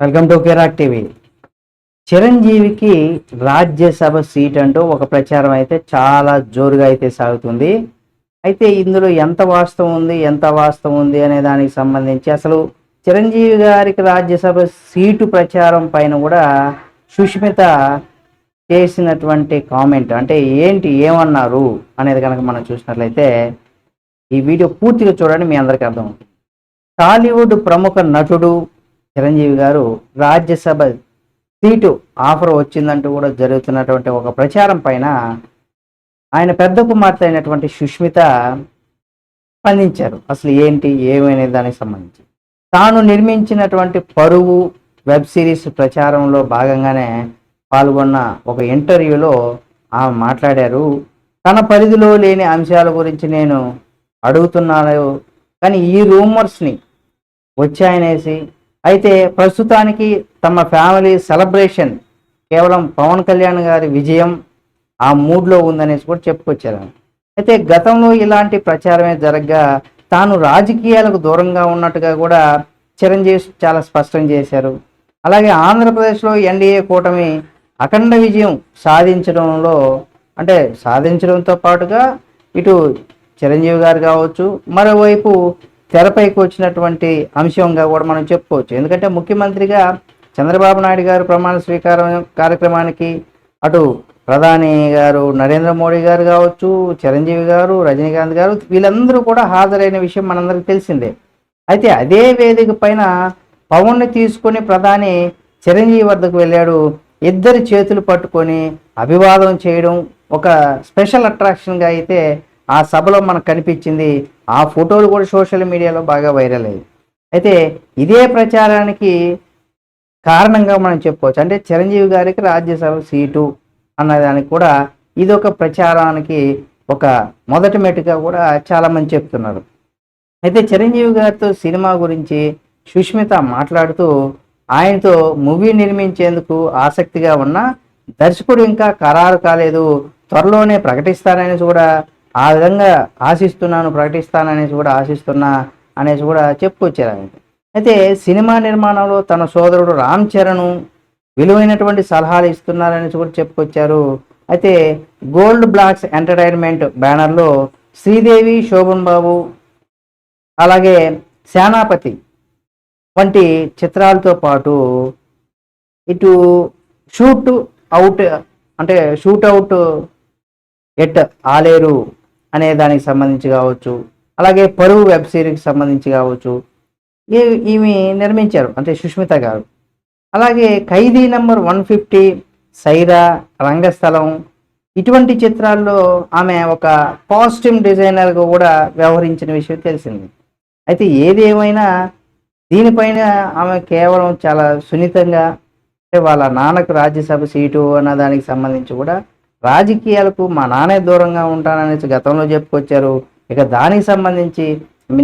Welcome to Kirik TV. చిరంజీవికి Rajya Sabha seat అంటూ ఒక ప్రచారం అయితే చాలా జోరుగా అయితే సాగుతుంది. అయితే ఇందులో ఎంత వాస్తవం ఉంది ఎంత వాస్తవం ఉంది అనే దానికి సంబంధించి అసలు చిరంజీవి గారికి రాజ్యసభ సీటు ప్రచారం పైన కూడా సుష్మిత చేసినటువంటి కామెంట్ అంటే ఏంటి ఏమన్నారు అనేది కనుక మనం చూసినట్లయితే ఈ వీడియో పూర్తిగా చూడండి మీ అందరికీ అర్థం టాలీవుడ్ ప్రముఖ నటుడు చిరంజీవి గారు రాజ్యసభ సీటు ఆఫర్ వచ్చిందంటూ కూడా జరుగుతున్నటువంటి ఒక ప్రచారం పైన ఆయన పెద్ద కుమార్తె అయినటువంటి సుష్మిత స్పందించారు. అసలు ఏంటి ఏమైనా దానికి సంబంధించి. తాను నిర్మించినటువంటి పరువు వెబ్ సిరీస్ ప్రచారంలో భాగంగానే పాల్గొన్న ఒక ఇంటర్వ్యూలో ఆమె మాట్లాడారు తన పరిధిలో లేని అంశాల గురించి నేను అడుగుతున్నాను కానీ ఈ రూమర్స్ని వచ్చాయనేసి అయితే ప్రస్తుతానికి తమ ఫ్యామిలీ సెలబ్రేషన్ కేవలం పవన్ కళ్యాణ్ గారి విజయం ఆ మూడ్లో ఉందనేసి కూడా చెప్పుకొచ్చారు. అయితే గతంలో ఇలాంటి ప్రచారమే జరగగా తాను రాజకీయాలకు దూరంగా ఉన్నట్టుగా కూడా చిరంజీవి చాలా స్పష్టం చేశారు. అలాగే ఆంధ్రప్రదేశ్లో ఎన్డీఏ కూటమి అఖండ విజయం సాధించడంలో అంటే సాధించడంతో పాటుగా ఇటు చిరంజీవి గారు కావచ్చు మరోవైపు తెరపైకి వచ్చినటువంటి అంశంగా కూడా మనం చెప్పుకోవచ్చు. ఎందుకంటే ముఖ్యమంత్రిగా చంద్రబాబు నాయుడు గారు ప్రమాణ స్వీకారం కార్యక్రమానికి అటు ప్రధాని గారు నరేంద్ర మోడీ గారు కావచ్చు చిరంజీవి గారు రజనీకాంత్ గారు వీళ్ళందరూ కూడా హాజరైన విషయం మనందరికీ తెలిసిందే. అయితే అదే వేదిక పైన పవన్ని తీసుకొని ప్రధాని చిరంజీవి వద్దకు వెళ్ళాడు. ఇద్దరి చేతులు పట్టుకొని అభివాదం చేయడం ఒక స్పెషల్ అట్రాక్షన్గా అయితే ఆ సభలో మనకు కనిపించింది ఆ ఫోటోలు కూడా సోషల్ మీడియాలో బాగా వైరల్ అయ్యాయి. అయితే ఇదే ప్రచారానికి కారణంగా మనం చెప్పుకోవచ్చు. అంటే చిరంజీవి గారికి రాజ్యసభ సీటు అన్నదానికి కూడా ఇది ఒక ప్రచారానికి ఒక మొదటి మెట్టుగా కూడా చాలామంది చెప్తున్నారు. అయితే చిరంజీవి గారితో సినిమా గురించి సుష్మిత మాట్లాడుతూ ఆయనతో మూవీ నిర్మించేందుకు ఆసక్తిగా ఉన్న దర్శకుడు ఇంకా ఖరారు కాలేదు త్వరలోనే ప్రకటిస్తారని కూడా ఆ విధంగా ఆశిస్తున్నాను ప్రకటిస్తాననేసి కూడా ఆశిస్తున్నా అనేసి కూడా చెప్పుకొచ్చారు ఆయన అయితే సినిమా నిర్మాణంలో తన సోదరుడు రామ్ చరణ్ విలువైనటువంటి సలహాలు ఇస్తున్నారనేసి కూడా చెప్పుకొచ్చారు. అయితే గోల్డ్ బ్లాక్స్ ఎంటర్టైన్మెంట్ బ్యానర్లో శ్రీదేవి శోభన్ బాబు అలాగే సేనాపతి వంటి చిత్రాలతో పాటు ఇటు షూట్ అవుట్ అంటే షూట్ అవుట్ ఎట్ ఆలేరు అనే దానికి సంబంధించి కావచ్చు అలాగే పరువు వెబ్ సిరీస్కి సంబంధించి కావచ్చు ఇవి ఇవి నిర్మించారు అంటే సుష్మిత గారు. అలాగే Khaidi number one fifty Sye Raa Rangasthalam ఇటువంటి చిత్రాల్లో ఆమె ఒక కాస్ట్యూమ్ డిజైనర్గా కూడా వ్యవహరించిన విషయం తెలిసింది. అయితే ఏది ఏమైనా దీనిపైన ఆమె కేవలం చాలా సున్నితంగా అంటే వాళ్ళ నాన్నకు రాజ్యసభ సీటు అన్న దానికి సంబంధించి కూడా రాజకీయాలకు మా నాన్నే దూరంగా ఉంటాననేసి గతంలో చెప్పుకొచ్చారు. ఇక దానికి సంబంధించి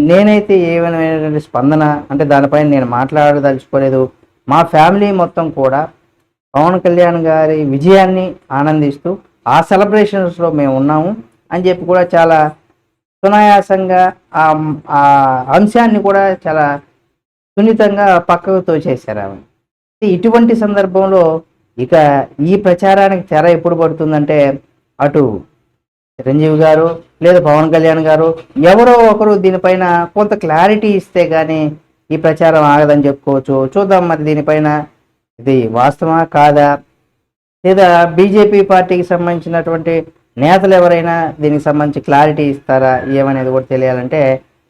నేనైతే ఏమైనటువంటి స్పందన అంటే దానిపైన నేను మాట్లాడదలుచుకోలేదు. మా ఫ్యామిలీ మొత్తం కూడా పవన్ కళ్యాణ్ గారి విజయాన్ని ఆనందిస్తూ ఆ సెలబ్రేషన్స్లో మేము ఉన్నాము అని చెప్పి కూడా చాలా సునాయాసంగా ఆ ఆ అంశాన్ని కూడా చాలా సున్నితంగా పక్కకు తోచేశారు ఆమె ఇటువంటి సందర్భంలో ఇక ఈ ప్రచారానికి తెర ఎప్పుడు పడుతుందంటే అటు చిరంజీవి గారు లేదా పవన్ కళ్యాణ్ గారు ఎవరో ఒకరు దీనిపైన కొంత క్లారిటీ ఇస్తే కానీ ఈ ప్రచారం ఆగదని చెప్పుకోవచ్చు. చూద్దాం మరి దీనిపైన ఇది వాస్తవా కాదా? లేదా బీజేపీ పార్టీకి సంబంధించినటువంటి నేతలు ఎవరైనా దీనికి సంబంధించి క్లారిటీ ఇస్తారా? ఏమనేది కూడా తెలియాలంటే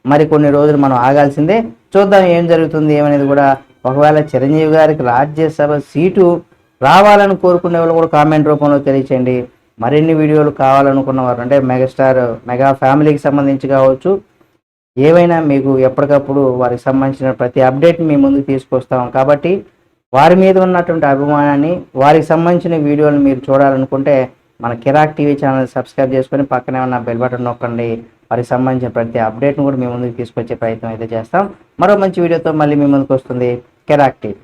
మరి కొన్ని రోజులు మనం ఆగాల్సిందే. చూద్దాం ఏం జరుగుతుంది ఏమనేది కూడా. ఒకవేళ చిరంజీవి గారికి రాజ్యసభ సీటు రావాలని కోరుకునే వాళ్ళు కూడా కామెంట్ రూపంలో తెలియచేయండి. మరిన్ని వీడియోలు కావాలనుకున్న వారు అంటే మెగాస్టార్ మెగా ఫ్యామిలీకి సంబంధించి కావచ్చు ఏవైనా మీకు ఎప్పటికప్పుడు వారికి సంబంధించిన ప్రతి అప్డేట్ మీ ముందుకు తీసుకొస్తాం. కాబట్టి వారి మీద ఉన్నటువంటి అభిమానాన్ని వారికి సంబంధించిన వీడియోలు మీరు చూడాలనుకుంటే మన కిరాక్ టీవీ ఛానల్ సబ్స్క్రైబ్ చేసుకొని పక్కనే ఉన్న బెల్ బటన్ నొక్కండి. వారికి సంబంధించిన ప్రతి అప్డేట్ను కూడా మీ ముందుకు తీసుకొచ్చే ప్రయత్నం అయితే చేస్తాం. మరో మంచి వీడియోతో మళ్ళీ మీ ముందుకు వస్తుంది కిరాక్ టీవీ.